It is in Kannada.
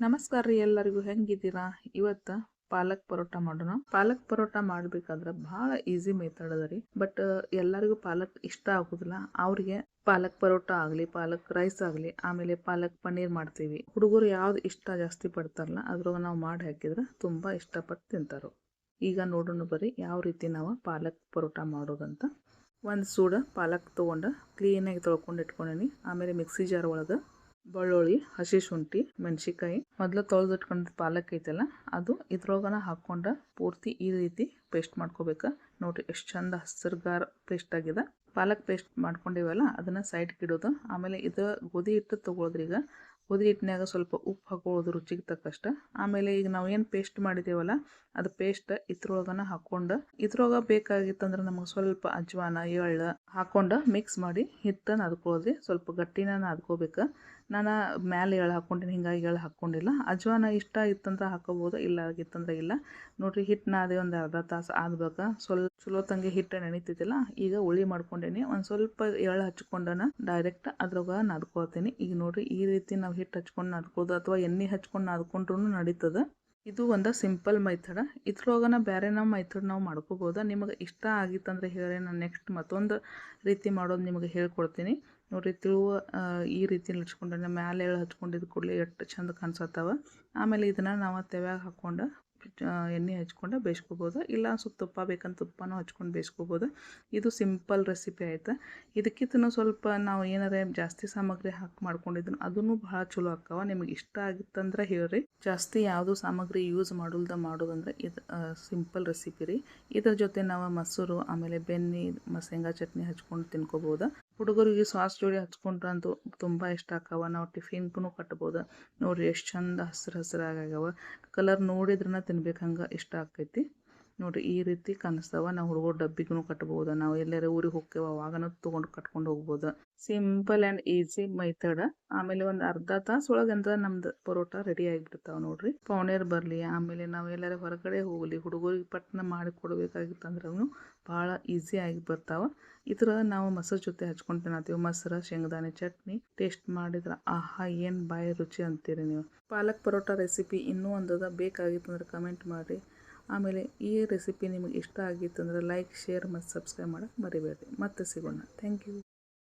ನಮಸ್ಕಾರ ರೀ ಎಲ್ಲರಿಗೂ. ಹೆಂಗಿದ್ದೀರಾ? ಇವತ್ತು ಪಾಲಕ್ ಪರೋಟ ಮಾಡೋಣ. ಪಾಲಕ್ ಪರೋಟ ಮಾಡ್ಬೇಕಾದ್ರೆ ಬಹಳ ಈಸಿ ಮೆಥಡ್ ಅದ ರೀ. ಬಟ್ ಎಲ್ಲರಿಗೂ ಪಾಲಕ್ ಇಷ್ಟ ಆಗೋದಿಲ್ಲ. ಅವ್ರಿಗೆ ಪಾಲಕ್ ಪರೋಟ ಆಗಲಿ, ಪಾಲಕ್ ರೈಸ್ ಆಗಲಿ, ಆಮೇಲೆ ಪಾಲಕ್ ಪನ್ನೀರ್ ಮಾಡ್ತೀವಿ. ಹುಡುಗರು ಯಾವ್ದು ಇಷ್ಟ ಜಾಸ್ತಿ ಪಡ್ತಾರಲ್ಲ ಅದ್ರಾಗ ನಾವು ಮಾಡಿ ಹಾಕಿದ್ರೆ ತುಂಬ ಇಷ್ಟಪಟ್ಟು ತಿಂತಾರೋ. ಈಗ ನೋಡೋಣ ಬರ್ರಿ ಯಾವ ರೀತಿ ನಾವು ಪಾಲಕ್ ಪರೋಟ ಮಾಡೋದಂತ. ಒಂದು ಸೂಡ ಪಾಲಕ್ ತೊಗೊಂಡು ಕ್ಲೀನಾಗಿ ತೊಳ್ಕೊಂಡು ಇಟ್ಕೊಂಡೀನಿ. ಆಮೇಲೆ ಮಿಕ್ಸಿ ಜಾರ್ ಒಳಗೆ ಬೆಳ್ಳುಳ್ಳಿ, ಹಸಿ ಶುಂಠಿ ಮೆಣಸಿಕಾಯಿ ಮೊದಲು ತೊಳೆದು ಇಟ್ಕೊಂಡಿದ್ದು ಪಾಲಕ್ ಐತಲ್ಲ, ಅದು ಇದ್ರೊಳಗನ ಹಾಕ್ಕೊಂಡು ಪೂರ್ತಿ ಈ ರೀತಿ ಪೇಸ್ಟ್ ಮಾಡ್ಕೋಬೇಕು. ನೋಡಿರಿ ಎಷ್ಟು ಚಂದ ಹಸಿರುಗಾರ ಪೇಸ್ಟ್ ಆಗಿದೆ. ಪಾಲಕ್ ಪೇಸ್ಟ್ ಮಾಡ್ಕೊಂಡಿವಲ್ಲ, ಅದನ್ನು ಸೈಡ್ಗೆ ಇಡೋದು ಆಮೇಲೆ ಇದು ಗೋಧಿ ಹಿಟ್ಟು ತೊಗೊಳೋದ್ರಿ ಈಗ ಗೋಧಿ ಹಿಟ್ಟಿನಾಗ ಸ್ವಲ್ಪ ಉಪ್ಪು ಹಾಕೊಳ್ಳೋದು ರುಚಿಗೆ ತಕ್ಕಷ್ಟ. ಆಮೇಲೆ ಈಗ ನಾವು ಏನು ಪೇಸ್ಟ್ ಮಾಡಿದ್ದೇವಲ್ಲ ಅದು ಪೇಸ್ಟ್ ಇದ್ರೊಳಗನ ಹಾಕ್ಕೊಂಡು ಇದ್ರೊಳಗೆ ಬೇಕಾಗಿತ್ತಂದ್ರೆ ನಮಗೆ ಸ್ವಲ್ಪ ಅಜ್ವಾನ, ಎಳ್ಳು ಹಾಕ್ಕೊಂಡು ಮಿಕ್ಸ್ ಮಾಡಿ ಹಿಟ್ಟನ್ನು ಅದ್ಕೊಳ್ಳೋದ್ರಿ ಸ್ವಲ್ಪ ಗಟ್ಟಿನ ಅದ್ಕೋಬೇಕು ನಾನು ಮ್ಯಾಲೆ ಎಳ್ಳು ಹಾಕ್ಕೊಂಡಿನಿ ಹಿಂಗಾಗಿ ಎಳ್ಳು ಹಾಕ್ಕೊಂಡಿಲ್ಲ ಅಜ್ವಾನ ಇಷ್ಟ ಇತ್ತಂದ್ರೆ ಹಾಕೋಬೋದು, ಇಲ್ಲ ಆಗಿತ್ತಂದ್ರೆ ಇಲ್ಲ. ನೋಡಿರಿ ಹಿಟ್ಟು ಅದೇ ಒಂದು ಅರ್ಧ ತಾಸು ಆದ್ಬೇಕು. ಸ್ವಲ್ಪ ಚಲೋ ತಂಗಿ ಹಿಟ್ಟು ನೆನಿತಿದ್ದಿಲ್ಲ, ಈಗ ಉಳಿ ಮಾಡ್ಕೊಂಡೇನಿ. ಒಂದು ಸ್ವಲ್ಪ ಎಳ್ಳು ಹಚ್ಕೊಂಡನ ಡೈರೆಕ್ಟ್ ಅದ್ರೊಳಗೆ ನಾದ್ಕೊಳ್ತೀನಿ. ಈಗ ನೋಡಿರಿ ಈ ರೀತಿ ನಾವು ಹಿಟ್ಟು ಹಚ್ಕೊಂಡು ನಾದ್ಕೋದು ಅಥವಾ ಎಣ್ಣೆ ಹಚ್ಕೊಂಡು ನಾದ್ಕೊಂಡ್ರೂ ನಡೀತದೆ. ಇದು ಒಂದು ಸಿಂಪಲ್ ಮೈಥಡ. ಇದ್ರೊಳಗನ ಬೇರೆ ನಾವು ಮೈಥಡ್ ನಾವು ಮಾಡ್ಕೋಬೋದು? ನಿಮಗೆ ಇಷ್ಟ ಆಗಿತ್ತಂದ್ರೆ ಹೇಳಿ ನಾನು ನೆಕ್ಸ್ಟ್ ಮತ್ತೊಂದು ರೀತಿ ಮಾಡೋದು ನಿಮಗೆ ಹೇಳ್ಕೊಡ್ತೀನಿ. ನೋಡಿ ತಿಳುವ ಈ ರೀತಿ ಹಚ್ಕೊಂಡ್ರೆ ಮ್ಯಾಲೆ ಎಳ್ಳು ಹಚ್ಕೊಂಡಿದ್ದು ಕೂಡಲೇ ಎಷ್ಟು ಚಂದ ಕಾಣಿಸತ್ತವ. ಆಮೇಲೆ ಇದನ್ನು ನಾವು ತೆವ್ಯಾಗ ಹಾಕ್ಕೊಂಡು ಎಣ್ಣೆ ಹಚ್ಕೊಂಡು ಬೇಯಿಸ್ಕೋಬೋದು. ಇಲ್ಲ ಸ್ವಲ್ಪ ತುಪ್ಪ, ಬೇಕಂತ ತುಪ್ಪನೂ ಹಚ್ಕೊಂಡು ಬೇಯಿಸ್ಕೋಬೋದು. ಇದು ಸಿಂಪಲ್ ರೆಸಿಪಿ ಆಯಿತಾ? ಇದಕ್ಕಿಂತ ಸ್ವಲ್ಪ ನಾವು ಏನಾರ ಜಾಸ್ತಿ ಸಾಮಗ್ರಿ ಹಾಕಿ ಮಾಡ್ಕೊಂಡಿದ್ದು ಅದನ್ನು ಭಾಳ ಚಲೋ ಆಕ್ಕವ ನಿಮಗೆ ಇಷ್ಟ ಆಗಿತ್ತಂದ್ರೆ ಹೇಳ್ರಿ. ಜಾಸ್ತಿ ಯಾವುದು ಸಾಮಗ್ರಿ ಯೂಸ್ ಮಾಡೋಲ್ದ ಮಾಡೋದಂದ್ರೆ ಇದು ಸಿಂಪಲ್ ರೆಸಿಪಿ ರೀ. ಇದ್ರ ಜೊತೆ ನಾವು ಮೊಸರು, ಆಮೇಲೆ ಬೆನ್ನಿ ಶೇಂಗಾ ಚಟ್ನಿ ಹಚ್ಕೊಂಡು ತಿನ್ಕೋಬೋದು. ಹುಡುಗರಿಗೆ ಸಾಸ್ ಜೋಡಿ ಹಚ್ಕೊಂಡ್ರಂತೂ ತುಂಬ ಇಷ್ಟ ಆಕವ ನಾವು ಟಿಫಿನ್ಗೂ ಕಟ್ಬೋದು. ನೋಡಿರಿ ಎಷ್ಟು ಚಂದ ಹಸಿರು ಹಸಿರಾಗ್ಯಾವ ಕಲರ್ ನೋಡಿದ್ರನ ತಿನ್ಬೇಕು ಹಂಗೆ ಇಷ್ಟ ಆಕೈತಿ ನೋಡಿರಿ, ಈ ರೀತಿ ಕಾಣಿಸ್ತಾವ. ನಾವು ಹುಡುಗರು ಡಬ್ಬಿಗೂ ಕಟ್ಬೋದು, ನಾವು ಎಲ್ಲಾರ ಊರಿಗೆ ಹೋಗ್ತೇವೆ, ಅವಾಗನೂ ತೊಗೊಂಡು ಕಟ್ಕೊಂಡು ಹೋಗ್ಬೋದು. ಸಿಂಪಲ್ ಆ್ಯಂಡ್ ಈಸಿ ಮೆಥಡ್ ಆಮೇಲೆ ಒಂದು ಅರ್ಧ ತಾಸು ಒಳಗಂತ ನಮ್ದು ಪರೋಟ ರೆಡಿ ಆಗಿಬಿಡ್ತಾವೆ ನೋಡ್ರಿ. ಪೌನೇರ್ ಬರಲಿ, ಆಮೇಲೆ ನಾವು ಎಲ್ಲಾರ ಹೊರಗಡೆ ಹೋಗಲಿ, ಹುಡುಗರಿಗೆ ಪಟ್ನ ಮಾಡಿ ಕೊಡಬೇಕಾಗಿತ್ತಂದ್ರೂ ಭಾಳ ಈಸಿ ಆಗಿ ಬರ್ತಾವೆ. ಇದ್ರ ನಾವು ಮೊಸರು ಜೊತೆ ಹಚ್ಕೊಂಡು ತಿನ್ನತ್ತೀವಿ. ಮೊಸರು, ಶೇಂಗದಾನೆ ಚಟ್ನಿ ಟೇಸ್ಟ್ ಮಾಡಿದ್ರೆ ಆಹಾ, ಏನು ಬಾಯಿ ರುಚಿ ಅಂತೀರಿ ನೀವು. ಪಾಲಕ್ ಪರೋಟ ರೆಸಿಪಿ ಇನ್ನೂ ಒಂದದ ಬೇಕಾಗಿತ್ತಂದ್ರೆ ಕಮೆಂಟ್ ಮಾಡಿರಿ. ಆಮೇಲೆ ಈ ರೆಸಿಪಿ ನಿಮಗೆ ಇಷ್ಟ ಆಗಿತ್ತು ಅಂದರೆ ಲೈಕ್, ಶೇರ್ ಮತ್ತು ಸಬ್ಸ್ಕ್ರೈಬ್ ಮಾಡೋಕ್ಕೆ ಮರಿಬೇಡಿ ಮತ್ತೆ ಸಿಗೋಣ. Thank you.